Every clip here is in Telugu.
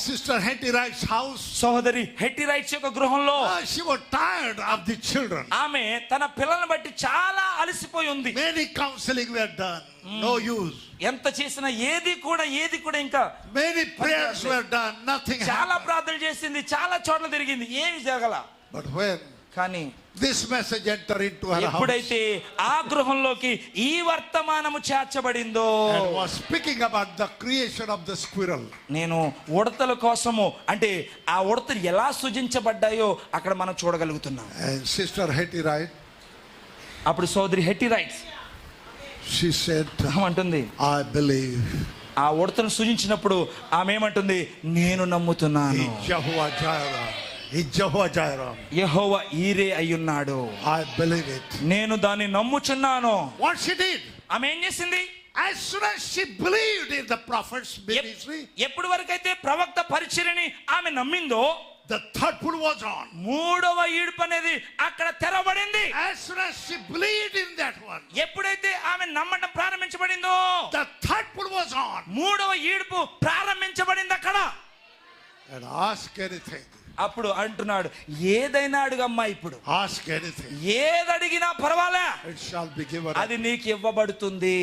సిస్టర్ హెట్టిరైట్స్ హౌస్ సోదరి హెటిరైట్స్ యొక్క గృహంలో శివ టైర్ ఆఫ్ ది చిల్డ్రన్ ఆమె తన పిల్లల్ని బట్టి చాలా అలసిపోయి ఉంది. కౌన్సిలింగ్ నో యూస్ ఎంత చేసినా ఏది కూడా ఏది కూడా ఇంకా మేనీ ప్రేయర్స్ చాలా ప్రార్థన చేసింది చాలా చోట్ల తిరిగింది ఏమి జరగల. బట్ వెన్ కానీ this message enter in to her house ఎప్పుడైతే ఆ గృహంలోకి ఈ వర్తమానము చేర్చబడిందో and was speaking about the creation of the squirrel నేను ఉడతల కోసము అంటే ఆ ఉడతలు ఎలా సృజించబడ్డాయో అక్కడ మనం చూడగలుగుతున్నాం. సిస్టర్ హెటీ రైట్ అప్పుడు సోదరి హెటీ రైట్ షి సెడ్ అంటుంది ఐ బిలీవ్ ఆ ఉడతను సూచించినప్పుడు ఆమె ఏమంటుంది నేను నమ్ముతున్నాను. In Jehovah Jireh. యెహోవా ఈరే అయ్యున్నాడు I believe it. నేను దాన్ని నమ్ముచున్నాను What she did, ఆమె ఏం చేసింది as soon as she believed in the prophet's ministry, ఎప్పటి వరకైతే ప్రవక్త పరిచర్ని ఆమె నమ్మిందో the third pull was on. మూడవ ఈడుపు అనేది అక్కడ తెరవబడింది As soon as she believed in that one, ఎప్పుడైతే ఆమె నమ్మటం ప్రారంభించబడిందో the third pull was on. మూడవ ఈడుపు ప్రారంభించబడింది అక్కడ And ask anything. అప్పుడు అంటున్నాడు ఏదైనా అడుగమ్మా ఇప్పుడు. ఏది అడిగినా పర్వాలేదు అది నీకు ఇవ్వబడుతుంది.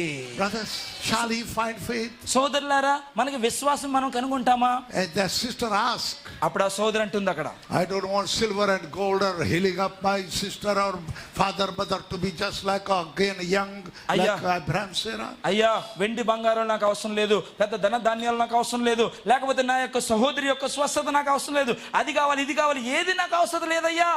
సోదరులారా మనకి విశ్వాసం మనం కనుగొంటామా? సిస్టర్ ఆస్క్ అప్పుడు ఆ సోదరు అంటుంది అక్కడ I don't want silver and gold or healing up my sister or father mother to be just like again young like Abraham Sarah అయ్యా వెండి బంగారం నాకు అవసరం లేదు పెద్ద ధన ధాన్యాలు నాకు అవసరం లేదు లేకపోతే నా యొక్క సహోదరి యొక్క స్వస్థత నాకు అవసరం లేదు అది కావాలి ఇది కావాలి ఏది నాకు అవసరం లేదయ్యా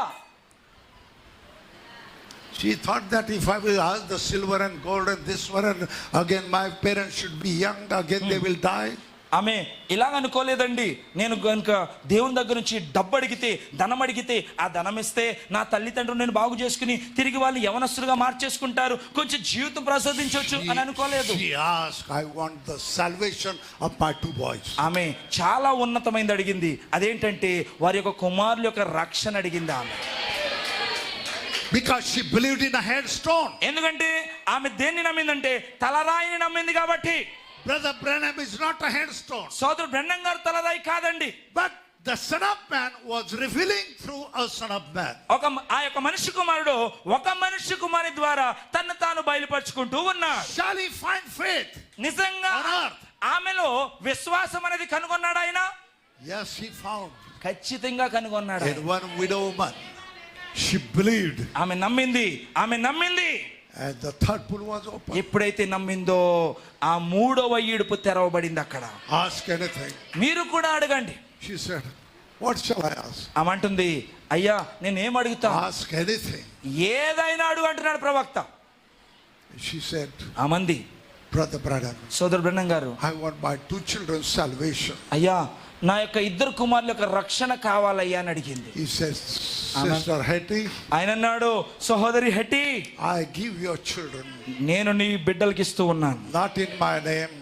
She thought that if I will ask the silver and gold and this one and again my parents should be young, again hmm. they will die. ఆమె ఇలాగ అనుకోలేదండి. నేను కనుక దేవుని దగ్గర నుంచి డబ్బు అడిగితే ధనం అడిగితే ఆ ధనం ఇస్తే నా తల్లిదండ్రులు నేను బాగు చేసుకుని తిరిగి వాళ్ళు యవనస్తులుగా మార్చేసుకుంటారు. కొంచెం జీవితం ప్రసాదించవచ్చు అని అనుకోలేదు. ఆమె చాలా ఉన్నతమైనది అడిగింది. అదేంటంటే వారి యొక్క కుమారుల యొక్క రక్షణ అడిగింది ఆమె. Because she believed in a headstone. ఎందుకంటే ఆమె దేన్ని నమ్మిందంటే తలరాయిని నమ్మింది కాబట్టి. Brother Branham is not a headstone. సోదరుడు బ్రహ్మం గారు తలరాయి కాదండి But the Son of Man was revealing through a Son of Man. ఒక ఆ యొక్క మనిషి కుమారుడు ఒక మనిషి కుమారి ద్వారా తను తాను బయలుపరుచుకుంటూ ఉన్నాడు Shall he find faith? నిజంగా. ఆమెలో విశ్వాసం అనేది కనుగొన్నాడు ఆయన Yes, he found. ఖచ్చితంగా కనుగొన్నాడు. In one widow woman, she believed. ఆమె నమ్మింది ఆమె నమ్మింది And the third pool was open. ఎప్పుడైతే నమ్మిందో ఆ మూడవ ఈడుపు తెరవబడింది అక్కడ Ask anything. మీరు కూడా అడగండి She said, What shall I ask? ఆమె అంటుంది అయ్యా నేనేం అడుగుతా Ask anything. ఏదైనా అడుగు అంటున్నాడు ప్రవక్త She said, ఆ మంది Brother Branham, సోదరు బ్రహ్మం గారు I want my two children's salvation. అయ్యా నా యొక్క ఇద్దరు కుమారుల యొక్క రక్షణ కావాలయ్యా అని అడిగింది ఆయన అన్నాడు సహోదరి హెట్టి I give your children, నేను నీ బిడ్డలకి ఇస్తూ ఉన్నాను not in my name,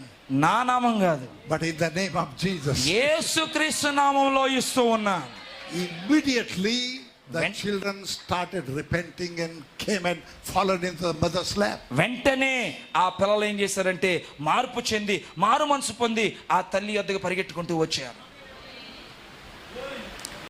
నా నామం కాదు but in the name of Jesus. యేసుక్రీస్తు నామంలో ఇస్తూ ఉన్నాను Immediately, the When- children started repenting and came and followed into the mother's lap. వెంటనే ఆ పిల్లలు ఏం చేశారంటే మార్పు చెంది మారు మనసు పొంది ఆ తల్లి యొద్దకు పరిగెట్టుకుంటూ వచ్చారు